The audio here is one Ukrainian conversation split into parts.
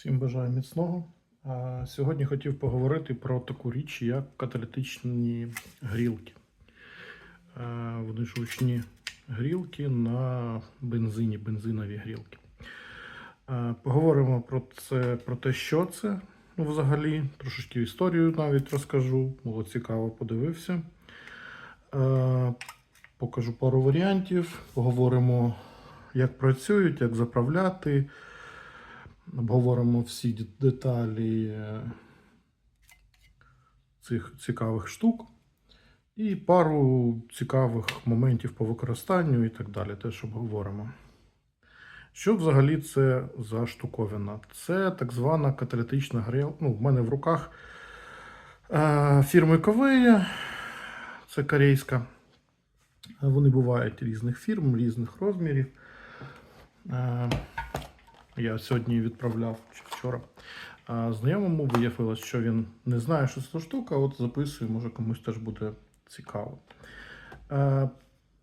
Всім бажаю міцного. Сьогодні хотів поговорити про таку річ, як каталітичні грілки. Вони ж ручні грілки на бензині, бензинові грілки. Поговоримо про це, про те, що це ну, взагалі. Трошечки історію навіть розкажу. Було цікаво, подивився. Покажу пару варіантів. Поговоримо, як працюють, як заправляти. Обговоримо всі деталі е, цих цікавих штук. І пару цікавих моментів по використанню і так далі. Теж обговоримо. Що взагалі це за штуковина? Це так звана каталітична грілка. Ну, в мене в руках е, фірми Ковея. Це корейська. Е, Вони бувають різних фірм, різних розмірів. Я сьогодні відправляв чи вчора. Знайомому виявилось, що він не знає, що це за штука, от записую, може комусь теж буде цікаво.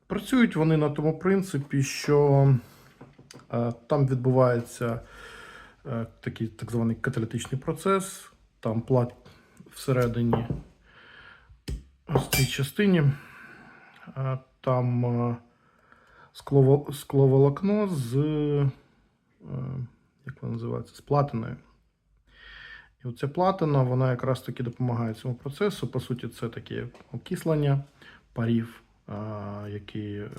Працюють вони на тому принципі, що там відбувається е, такий так званий каталітичний процес, там плат всередині ось цій частині. Там е, скловолокно з, як вона називається, з платиною. І оця платина, вона якраз таки допомагає цьому процесу. По суті, це таке окислення парів, е, які, е,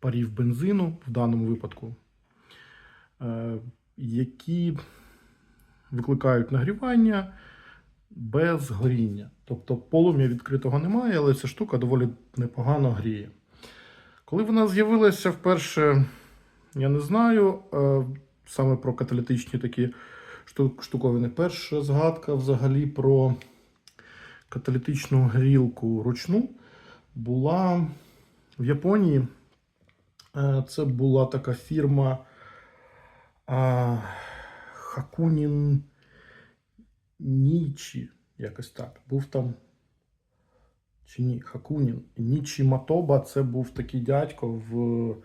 парів бензину в даному випадку, е, які викликають нагрівання без горіння. Тобто полум'я відкритого немає, але ця штука доволі непогано гріє. Коли вона з'явилася вперше, я не знаю, е, саме про каталітичні такі шту- штуковини. Перша згадка взагалі про каталітичну грілку ручну була в Японії. Е, Це була така фірма Хакунін Нічі, якось так. Був там. Чи ні, Хакунін. Нічі Матоба це був такий дядько в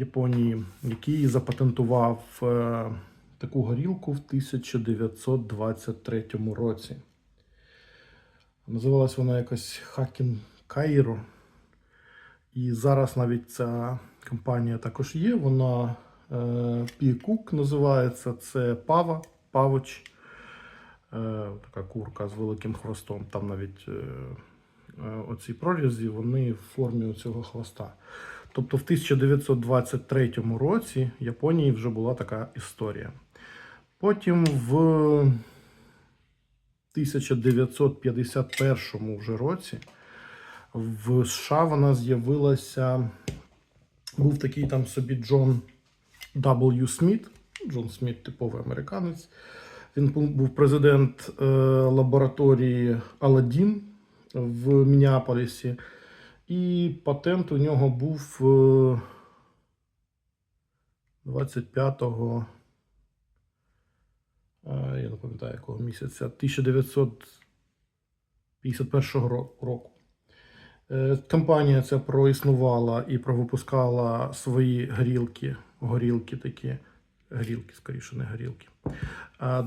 Японії, який запатентував е, таку горілку в 1923 році. Називалась вона якось Хакін Кайро. І зараз навіть ця компанія також є. Вона е, Пікук називається. Це пава, павоч. Е, така курка з великим хвостом. Там навіть оці прорізі, вони в формі цього хвоста. Тобто в 1923 році в Японії вже була така історія. Потім в 1951 вже році в США вона з'явилася. Був такий там собі Джон W. Сміт. Джон Сміт, типовий американець. Він був президент е, лабораторії Аладдін в Мінneаполісі. І патент у нього був е, 25-го, е, я не пам'ятаю якого місяця, 1951 року. Е, Компанія ця проіснувала і провипускала свої грілки, горілки такі, грілки, скоріше, не горілки.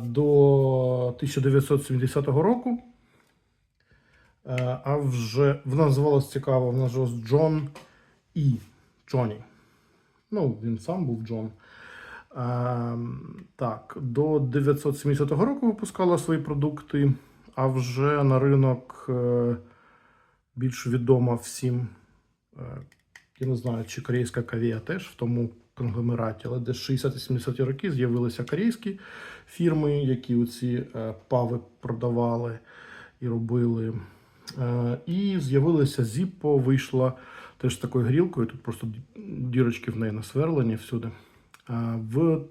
До 1970 року. Е, А вже вона називалась цікаво, вона ось Джон І. Джоні. Ну, він сам був Джон. А, так, до 970 року випускала свої продукти, а вже на ринок е, більш відома всім. е, Я не знаю, чи корейська кавія теж в тому конгломераті, але десь 60-70 роки з'явилися корейські фірми, які оці пави продавали і робили. Е, І з'явилася Zippo, вийшла теж з такою грілкою, тут просто дірочки в неї насверлені всюди. е, В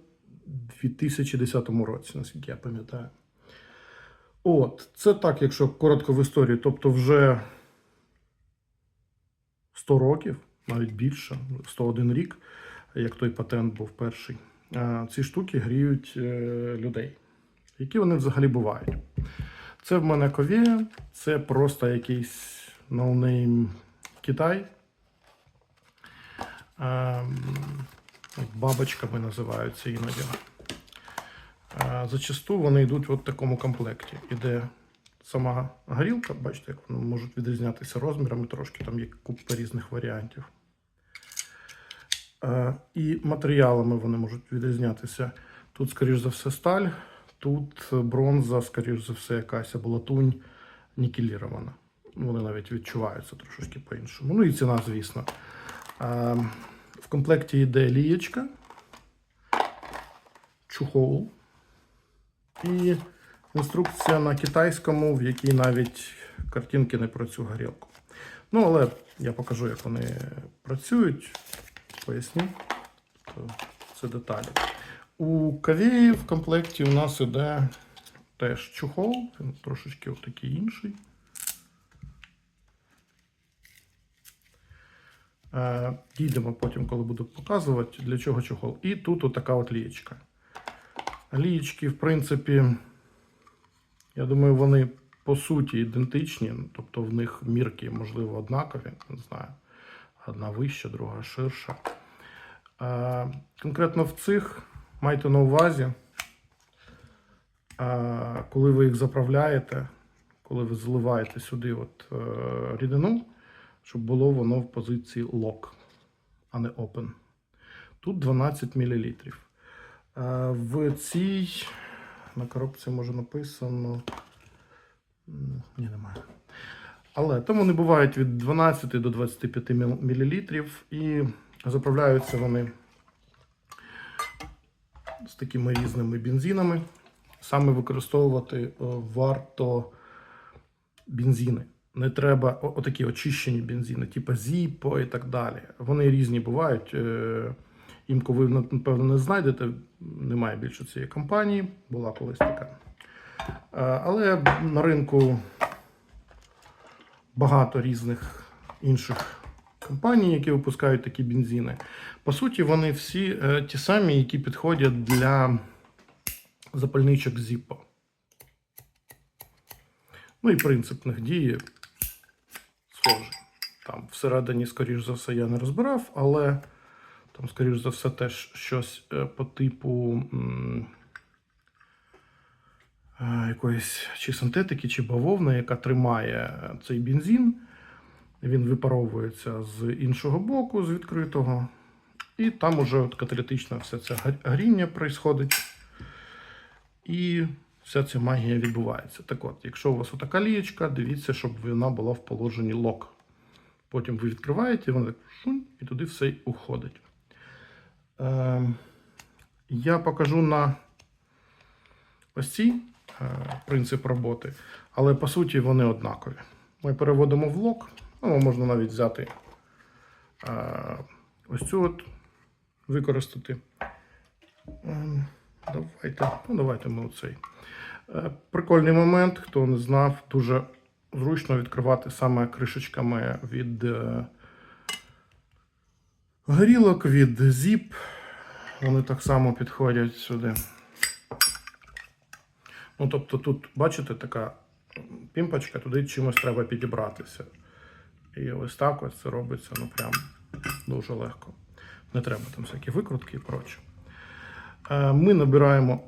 2010 році, наскільки я пам'ятаю. От, це так, якщо коротко в історії, тобто вже 100 років, навіть більше, 101 рік, як той патент був перший. е, Ці штуки гріють людей. Які вони взагалі бувають? Це в мене ковія, це просто якийсь ноунейм Китай. Ем, бабочками називаються іноді. Е, Зачасту вони йдуть в такому комплекті. Іде сама горілка, бачите, як вони можуть відрізнятися розмірами трошки, там є купа різних варіантів. Е, І матеріалами вони можуть відрізнятися. Тут, скоріш за все, сталь, тут бронза, скоріш за все, якась або латунь нікелірована. Ну, Вони навіть відчуваються трошечки по-іншому. Ну і ціна, звісно. В комплекті йде лієчка, чухол і інструкція на китайському, в якій навіть картинки не про цю горілку. Ну, але я покажу, як вони працюють, поясню. Це деталі. У каві в комплекті у нас іде теж чухол, він трошечки такий інший. Е, Дійдемо потім, коли буду показувати, для чого чохол. І тут отака от лієчка. Лієчки, в принципі, я думаю, вони по суті ідентичні, тобто в них мірки, можливо, однакові, не знаю. Одна вища, друга ширша. Е, Конкретно в цих майте на увазі, коли ви їх заправляєте, коли ви заливаєте сюди от, е, рідину, щоб було воно в позиції lock, а не open. Тут 12 мл. Е, В цій на коробці може написано. Ні, немає. Але там вони бувають від 12 до 25 мл і заправляються вони з такими різними бензинами. Саме використовувати е, варто бензини. Не треба отакі очищені бензини, типу Zippo і так далі. Вони різні бувають. Е, Імку ви, напевно, не знайдете. Немає більше цієї компанії, була колись така. Е, Але на ринку багато різних інших компаній, які випускають такі бензини. По суті, вони всі е, ті самі, які підходять для запальничок Zippo. Ну і принцип них дії схожий. Там всередині, скоріш за все, я не розбирав, але там, скоріш за все, теж щось е, по типу е, якоїсь чи синтетики, чи бавовни, яка тримає цей бензин. Він випаровується з іншого боку, з відкритого. І там уже от каталітичне все це горіння происходить. І вся ця магія відбувається. Так от, якщо у вас отака лієчка, дивіться, щоб вона була в положенні лок. Потім ви відкриваєте, вона так шунь, і туди все уходить. Ем, я покажу на ось цій е, принцип роботи, але по суті вони однакові. Ми переводимо в лок, ну, можна навіть взяти е, ось цю от, використати. Ем, Давайте, ну давайте ми оцей. Е, Прикольний момент, хто не знав, дуже зручно відкривати саме кришечками від е, горілок, від зіп. Вони так само підходять сюди. Ну, тобто тут, бачите, така пімпочка, туди чимось треба підібратися. І ось так ось це робиться, ну прям дуже легко. Не треба там всякі викрутки і проче. Е, Ми набираємо.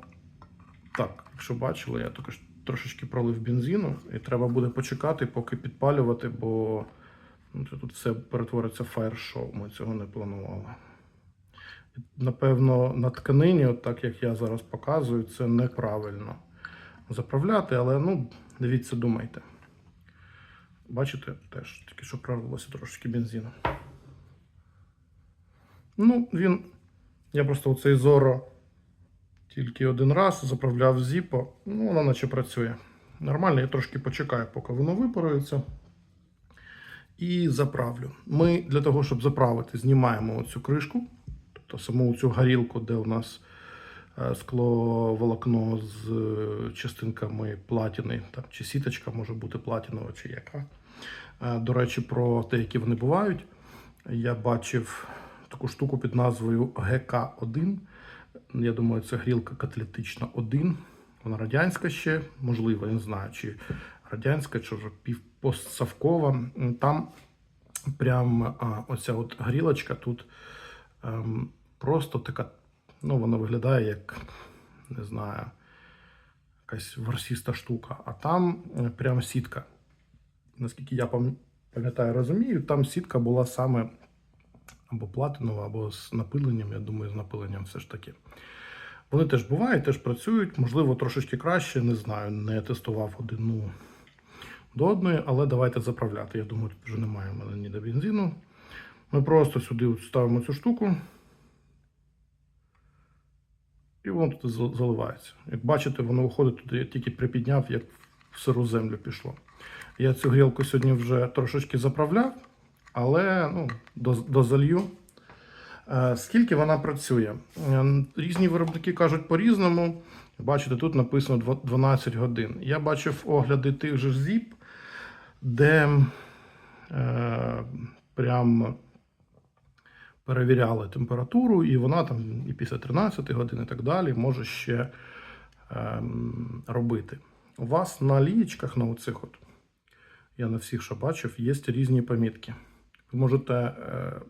Так, якщо бачили, я також трошечки пролив бензину, і треба буде почекати, поки підпалювати, бо ну, тут все перетвориться в фаєр-шоу. Ми цього не планували. Напевно, на тканині, от так як я зараз показую, це неправильно заправляти, але ну, дивіться, думайте. Бачите, теж тільки що пролилося трошечки бензину. Ну, він. Я просто оцей Зоро тільки один раз заправляв Zippo. Ну, воно наче працює. Нормально, я трошки почекаю, поки воно випарується. І заправлю. Ми для того, щоб заправити, знімаємо оцю кришку, тобто саму цю горілку, де у нас е, скло волокно з е, частинками платіни, там, чи сіточка може бути платінова, чи яка. Е, До речі, про те, які вони бувають. Я бачив таку штуку під назвою ГК-1. Я думаю, це грілка каталітична 1. Вона радянська ще, можливо, я не знаю, чи радянська, чи вже півпостсавкова. Там прям оця от грілочка тут ем, просто така, ну, вона виглядає як, не знаю, якась ворсіста штука, а там е, прям сітка. Наскільки я пам'ятаю, розумію, там сітка була саме або платинова, або з напиленням. Я думаю, з напиленням все ж таки. Вони теж бувають, теж працюють, можливо, трошечки краще, не знаю, не тестував одну до одної, але давайте заправляти. Я думаю, тут вже немає в мене ніде бензину. Ми просто сюди ставимо цю штуку. І воно тут заливається. Як бачите, воно виходить туди, я тільки припідняв, як в сиру землю пішло. Я цю грілку сьогодні вже трошечки заправляв, але ну, дозалью. Е, Скільки вона працює? Е, Різні виробники кажуть по-різному. Бачите, тут написано 12 годин. Я бачив огляди тих же ZIP, де е, прям перевіряли температуру, і вона там і після 13 годин і так далі може ще ем, робити. У вас на лієчках, на оцих от, я на всіх, що бачив, є різні помітки. Ви можете е,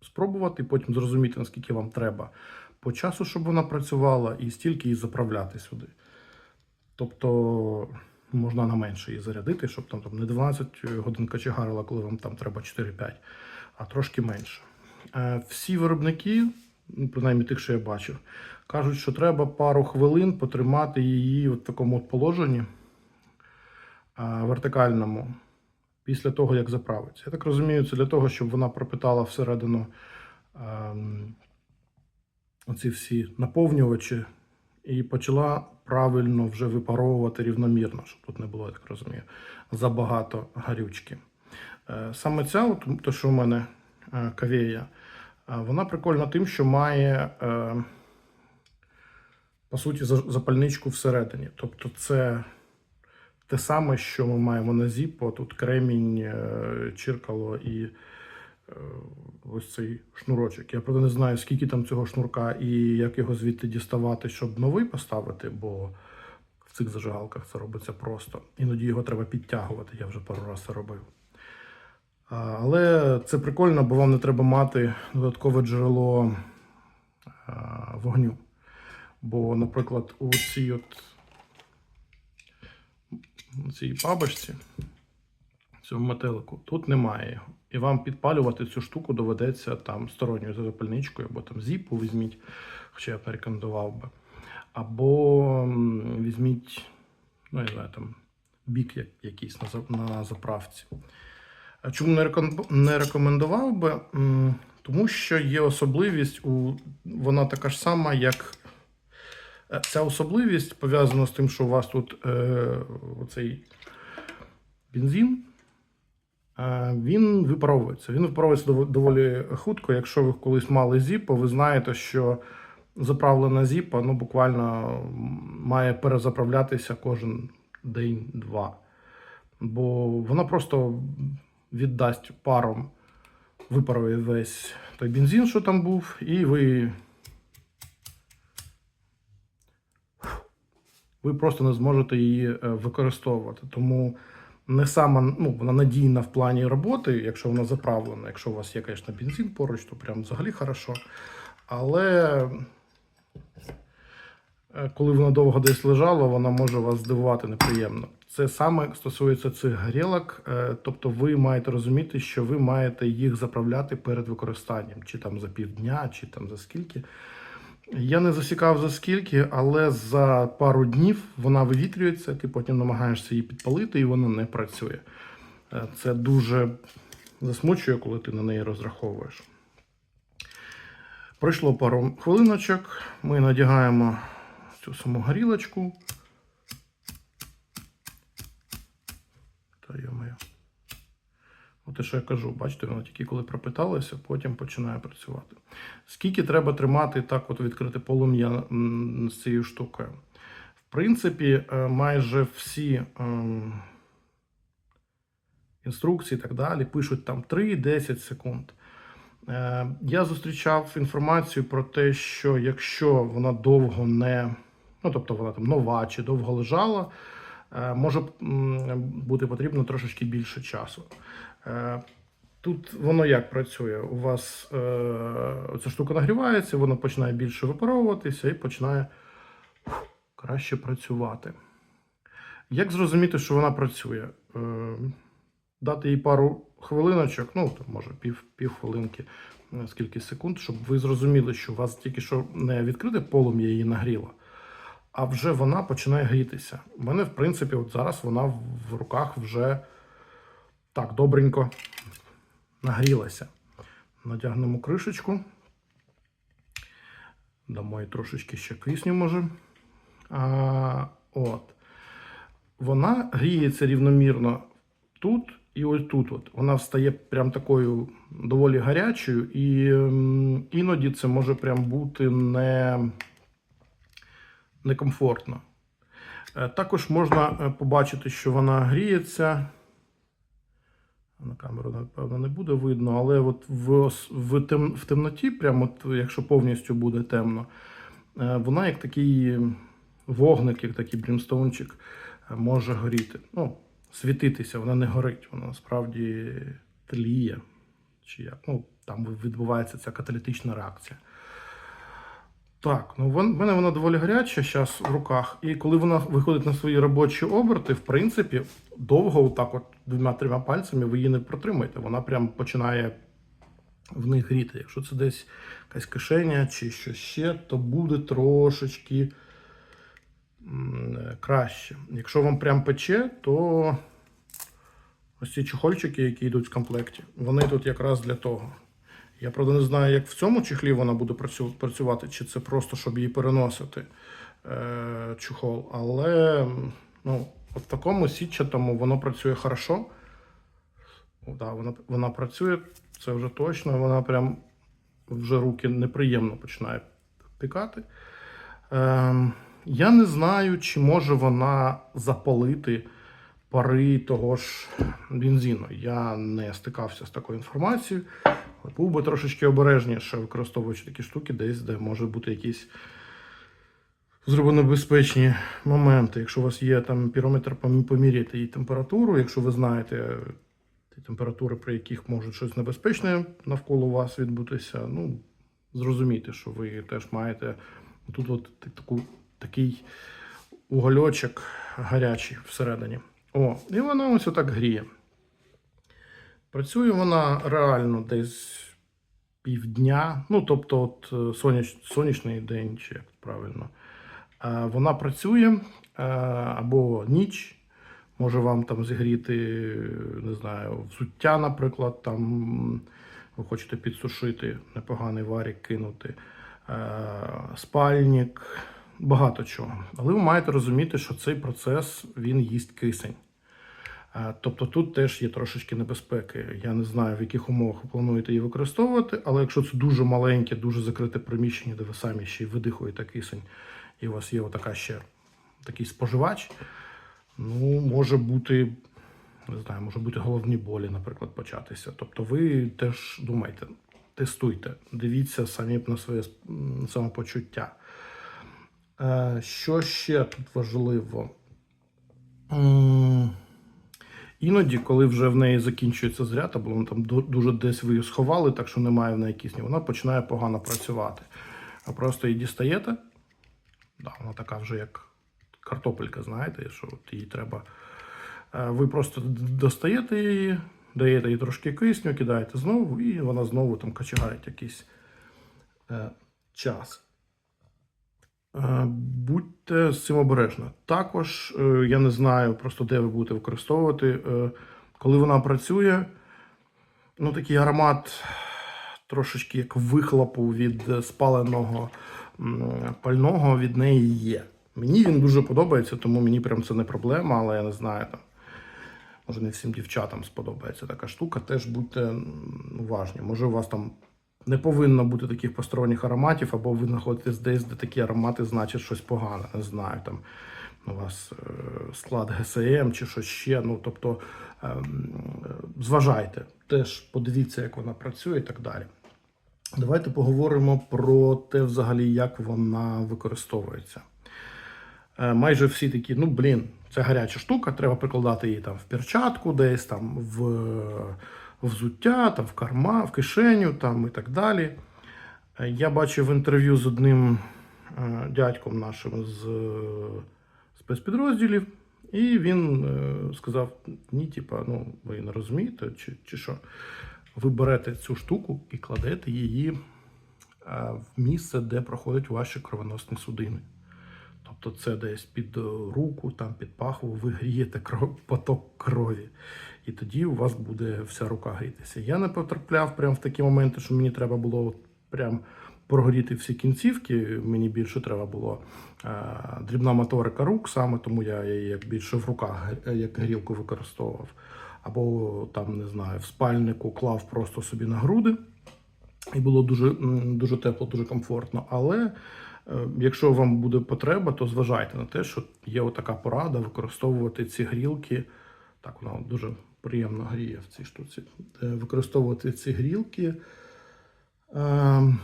спробувати, потім зрозуміти, наскільки вам треба по часу, щоб вона працювала, і стільки її заправляти сюди. Тобто можна на менше її зарядити, щоб там, там не 12 годин качегарила, коли вам там треба 4-5, а трошки менше. Е, Всі виробники, ну, принаймні тих, що я бачив, кажуть, що треба пару хвилин потримати її в такому от положенні вертикальному після того, як заправиться. Я так розумію, це для того, щоб вона пропитала всередину ем, оці всі наповнювачі і почала правильно вже випаровувати рівномірно, щоб тут не було, я так розумію, забагато гарючки. Е, Саме ця, от, то, що в мене е, кавея, е, вона прикольна тим, що має, по суті, запальничку всередині. Тобто це те саме, що ми маємо на Zippo, тут кремінь, е, чиркало і е, ось цей шнурочок. Я правда не знаю, скільки там цього шнурка і як його звідти діставати, щоб новий поставити, бо в цих зажигалках це робиться просто. Іноді його треба підтягувати, я вже пару разів це робив. Але це прикольно, бо вам не треба мати додаткове джерело вогню. Бо, наприклад, у цій от у цій бабочці, цьому метелику, тут немає його. І вам підпалювати цю штуку доведеться там сторонньою запальничкою, або там зіпу візьміть, хоча я б не рекомендував би. Або візьміть, ну, я знаю, там бік якийсь на, на заправці. Чому не рекомендував би? Тому що є особливість, у, вона така ж сама, як Ця особливість пов'язана з тим, що у вас тут е, оцей бензин, е, він випаровується. Він випаровується доволі хутко. Якщо ви колись мали зіпо, ви знаєте, що заправлена зіпа ну, буквально має перезаправлятися кожен день-два. Бо вона просто віддасть паром, випарує весь той бензин, що там був, і ви ви просто не зможете її е, використовувати. Тому не сама ну, вона надійна в плані роботи, якщо вона заправлена. Якщо у вас є, звісно, бензин поруч, то прям взагалі хорошо. Але е, коли вона довго десь лежала, вона може вас здивувати неприємно. Це саме стосується цих грілок, е, тобто ви маєте розуміти, що ви маєте їх заправляти перед використанням, чи там за півдня, чи там за скільки. Я не засікав за скільки, але за пару днів вона вивітрюється, ти потім намагаєшся її підпалити, і вона не працює. Е, Це дуже засмучує, коли ти на неї розраховуєш. Пройшло пару хвилиночок. Ми надягаємо цю саму горілочку. Та йо-моє. От те, що я кажу, бачите, воно тільки коли пропиталося, потім починає працювати. Скільки треба тримати так, от відкрите полум'я з цією штукою? В принципі, е, майже всі ем, інструкції і так далі пишуть там 3-10 секунд. Е, Я зустрічав інформацію про те, що якщо вона довго не, ну тобто вона там нова чи довго лежала, може бути потрібно трошечки більше часу. Е, Тут воно як працює? У вас е, ця штука нагрівається, воно починає більше випаровуватися і починає краще працювати. Як зрозуміти, що вона працює? Е, Дати їй пару хвилиночок, ну, там, може, пів, пів хвилинки, е, скільки секунд, щоб ви зрозуміли, що у вас тільки що не відкрите полум'я її нагріло, а вже вона починає грітися. У мене, в принципі, от зараз вона в руках вже так добренько нагрілася. Надягнемо кришечку. Дамо їй трошечки ще кисню, може. А, от. Вона гріється рівномірно тут і ось тут. От. Вона встає прям такою доволі гарячою, і м, іноді це може прям бути не, некомфортно. Е, Також можна е, побачити, що вона гріється. На камеру, напевно, не буде видно, але от в, в, тем, в темноті, прямо от, якщо повністю буде темно, е, вона як такий вогник, як такий брімстоунчик, може горіти. Ну, світитися, вона не горить, вона насправді тліє. Чи як? Ну, там відбувається ця каталітична реакція. Так, ну в мене вона доволі гаряча зараз в руках. І коли вона виходить на свої робочі оберти, в принципі, довго отак от двома-трьома пальцями ви її не протримаєте. Вона прям починає в них гріти. Якщо це десь якась кишеня чи що ще, то буде трошечки е, краще. Якщо вам прям пече, то ось ці чехольчики, які йдуть в комплекті, вони тут якраз для того. Я правда не знаю, як в цьому чехлі вона буде працювати, чи це просто щоб її переносити е, чехол. Але ну, в такому сітчатому воно працює хорошо. Да, вона, вона працює, це вже точно. Вона прям вже руки неприємно починає пікати. Ем, я не знаю, чи може вона запалити пари того ж бензину. Я не стикався з такою інформацією. Був би трошечки обережніше, використовуючи такі штуки, десь, де може бути якісь зробонебезпечні моменти. Якщо у вас є там пірометр, пом- поміряйте її температуру, якщо ви знаєте ті температури, при яких може щось небезпечне навколо вас відбутися, ну, зрозумійте, що ви теж маєте тут от таку, такий угольочок гарячий всередині. О, і вона ось отак гріє. Працює вона реально десь півдня, ну тобто, от е, соняч, сонячний день, чи як правильно. Е, Вона працює е, або ніч, може вам там зігріти, не знаю, взуття, наприклад, там ви хочете підсушити, непоганий варік кинути, спальник, багато чого. Але ви маєте розуміти, що цей процес він їсть кисень. Е, Тобто тут теж є трошечки небезпеки. Я не знаю, в яких умовах ви плануєте її використовувати, але якщо це дуже маленьке, дуже закрите приміщення, де ви самі ще й видихуєте кисень, і у вас є отака ще такий споживач, ну, може бути, не знаю, може бути головні болі, наприклад, початися. Тобто ви теж думайте, тестуйте, дивіться самі на своє самопочуття. Е, Що ще тут важливо? Іноді, коли вже в неї закінчується зряд, або вона там дуже десь ви її сховали, так що немає в неї кисню, вона починає погано працювати. А просто її дістаєте. Да, вона така вже як картопелька, знаєте, що от її треба. Е, Ви просто достаєте її, даєте їй трошки кисню, кидаєте знову, і вона знову там качегарить якийсь е, час. Е, Будьте з цим обережні. Також е, я не знаю просто де ви будете використовувати. е, Коли вона працює, ну такий аромат трошечки як вихлопу від спаленого пального від неї є. Мені він дуже подобається, тому мені прям це не проблема, але я не знаю там. Може, не всім дівчатам сподобається така штука. Теж будьте уважні. Може, у вас там не повинно бути таких посторонніх ароматів, або ви знаходитесь десь, де такі аромати значать щось погане. Не знаю, там у вас е, склад ГСМ чи щось ще. Ну, тобто ем, зважайте, теж подивіться, як вона працює і так далі. Давайте поговоримо про те, взагалі, як вона використовується. Е, Майже всі такі, ну блін, це гаряча штука, треба прикладати її там в перчатку, десь там в взуття, там в карма, в кишеню там і так далі. Е, Я бачив інтерв'ю з одним е, дядьком нашим з е, спецпідрозділів, І він сказав: ні, типа, ну ви не розумієте, чи, чи що? Ви берете цю штуку і кладете її в місце, де проходять ваші кровоносні судини. Тобто це десь під е, руку, там під пахву, ви грієте кров, поток крові. І тоді у вас буде вся рука грітися. Я не потрапляв прямо в такі моменти, що мені треба було прям прогоріти всі кінцівки. Мені більше треба було е, дрібна моторика рук, саме тому я її як більше в руках е, як грілку використовував. Або там, не знаю, в спальнику клав просто собі на груди. І було дуже, дуже тепло, дуже комфортно. Але якщо вам буде потреба, то зважайте на те, що є отака порада використовувати ці грілки. Так, вона дуже приємно гріє в цій штуці. Е, Використовувати ці грілки е,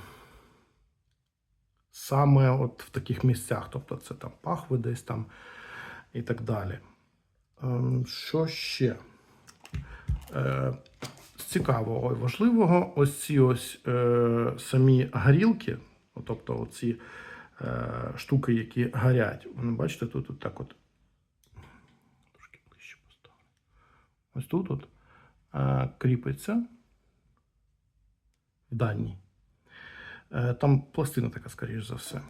саме от в таких місцях. Тобто це там пахви десь там і так далі. Ем, Що ще? Е, цікавого і важливого, ось ці ось е, самі горілки, тобто оці е, штуки, які горять. Вони бачите, тут от так от. Трошки ближче поставлю. Ось тут от е, кріпиться в даній. Е, там пластина така, скоріш за все.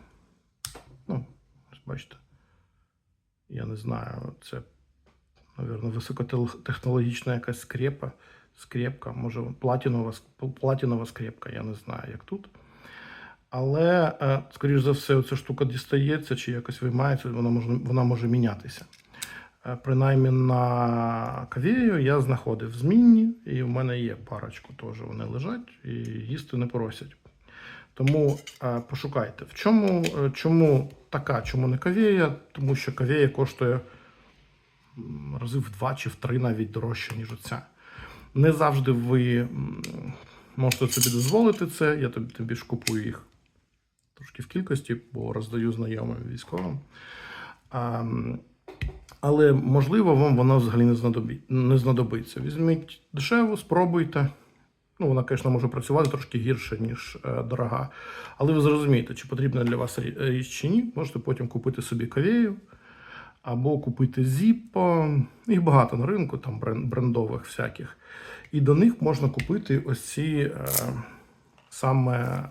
Ну, ось бачите. Я не знаю, це Наверно, високотехнологічна якась скрепа, скрепка, може платінова, платінова скрепка, я не знаю, як тут. Але, е, скоріш за все, ця штука дістається чи якось виймається, вона може, вона може мінятися. Е, Принаймні на кавею я знаходив змінні, і в мене є парочку теж. Вони лежать і їсти не просять. Тому е, пошукайте, в чому, чому така, чому не кавея, тому що кавея коштує рази в два чи в три навіть дорожче, ніж оця. Не завжди ви можете собі дозволити це. Я тим більше купую їх трошки в кількості, бо роздаю знайомим військовим. А, але можливо, вам вона взагалі не, знадобі, не знадобиться. Візьміть дешеву, спробуйте. Ну, вона, звісно, може працювати трошки гірше, ніж е, дорога. Але ви зрозумієте, чи потрібна для вас річ чи ні. Можете потім купити собі кавею або купити Zippo. Їх багато на ринку, там брендових всяких. І до них можна купити ось ці е, саме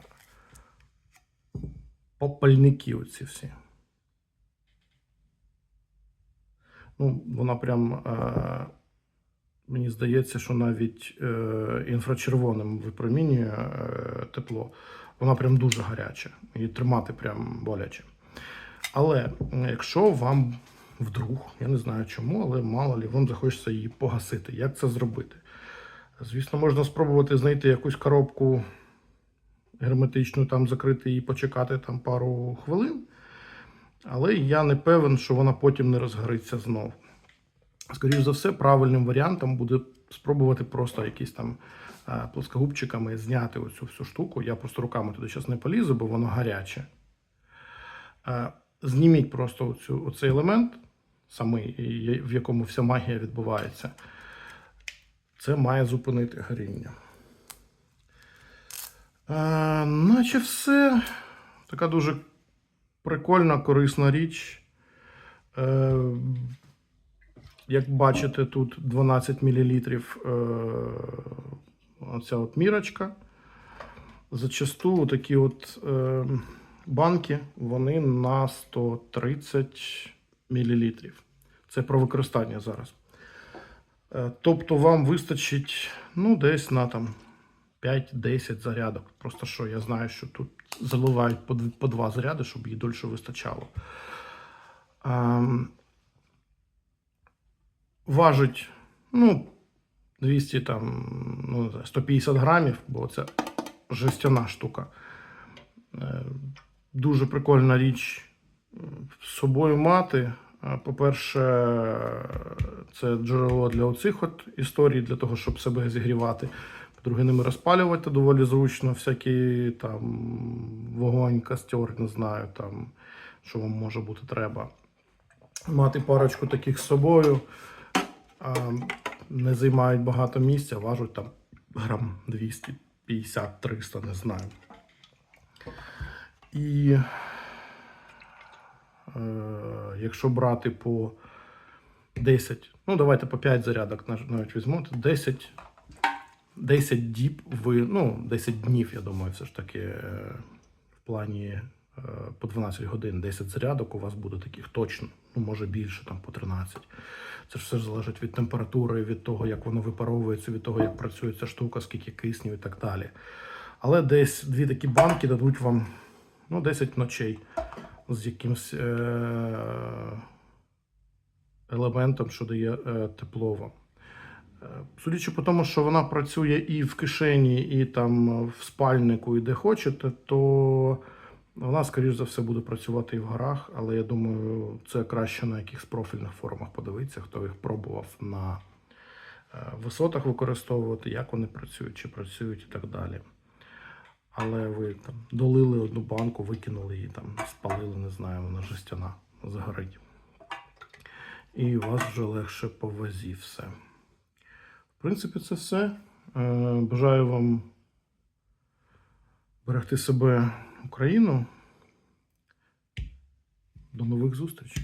попальники, оці всі. Ну, вона прям. Е, Мені здається, що навіть е, інфрачервоним випромінює е, тепло. Вона прям дуже гаряча. Її тримати прям боляче. Але якщо вам вдруг, я не знаю чому, але мало лі, вам захочеться її погасити. Як це зробити? Звісно, можна спробувати знайти якусь коробку герметичну, там закрити і почекати там пару хвилин. Але я не певен, що вона потім не розгориться знову. Скоріше за все, правильним варіантом буде спробувати просто якісь там е, плоскогубчиками зняти оцю всю штуку. Я просто руками туди зараз не полізу, бо воно гаряче. Е, Зніміть просто оцю, оцей елемент, самий, в якому вся магія відбувається. Це має зупинити горіння. Е, наче все. Така дуже прикольна, корисна річ. Е, як бачите, тут 12 мл е, оця от мірочка. Зачасту такі от е, банки вони на 130 мл. Це про використання зараз. Е, тобто вам вистачить ну, десь на там 5-10 зарядок. Просто що я знаю, що тут заливають по, два заряди, щоб їй дольше вистачало. Ем, важить, ну, 200 там, ну, 150 грамів, бо це жестяна штука. Е, Дуже прикольна річ з собою мати. Е, По-перше, це джерело для оцих от історій, для того, щоб себе зігрівати. По-друге, ними розпалювати доволі зручно, всякі там вогонь, костер, не знаю, там, що вам може бути треба. Мати парочку таких з собою а, не займають багато місця, важуть там грам 250-300, не знаю. І е, якщо брати по 10, ну давайте по 5 зарядок навіть візьму. 10, 10 діб ви, ну, 10 днів, я думаю, все ж таки е, в плані е, по 12 годин, 10 зарядок у вас буде таких точно, ну може більше, там по 13. Це ж все ж залежить від температури, від того, як воно випаровується, від того, як працює ця штука, скільки кисню і так далі. Але десь дві такі банки дадуть вам ну, 10 ночей з якимсь е- елементом, що дає е- тепло вам. Е, Судячи по тому, що вона працює і в кишені, і там в спальнику, і де хочете, то вона, скоріш за все, буде працювати і в горах, але я думаю, це краще на якихось профільних форумах подивитися, хто їх пробував на е, висотах використовувати, як вони працюють, чи працюють і так далі. Але ви там долили одну банку, викинули її, там, спалили, не знаю, вона жестяна загорить. І у вас вже легше по вазі все. Принципі, це все. Е, Бажаю вам берегти себе Україну. До нових зустрічей.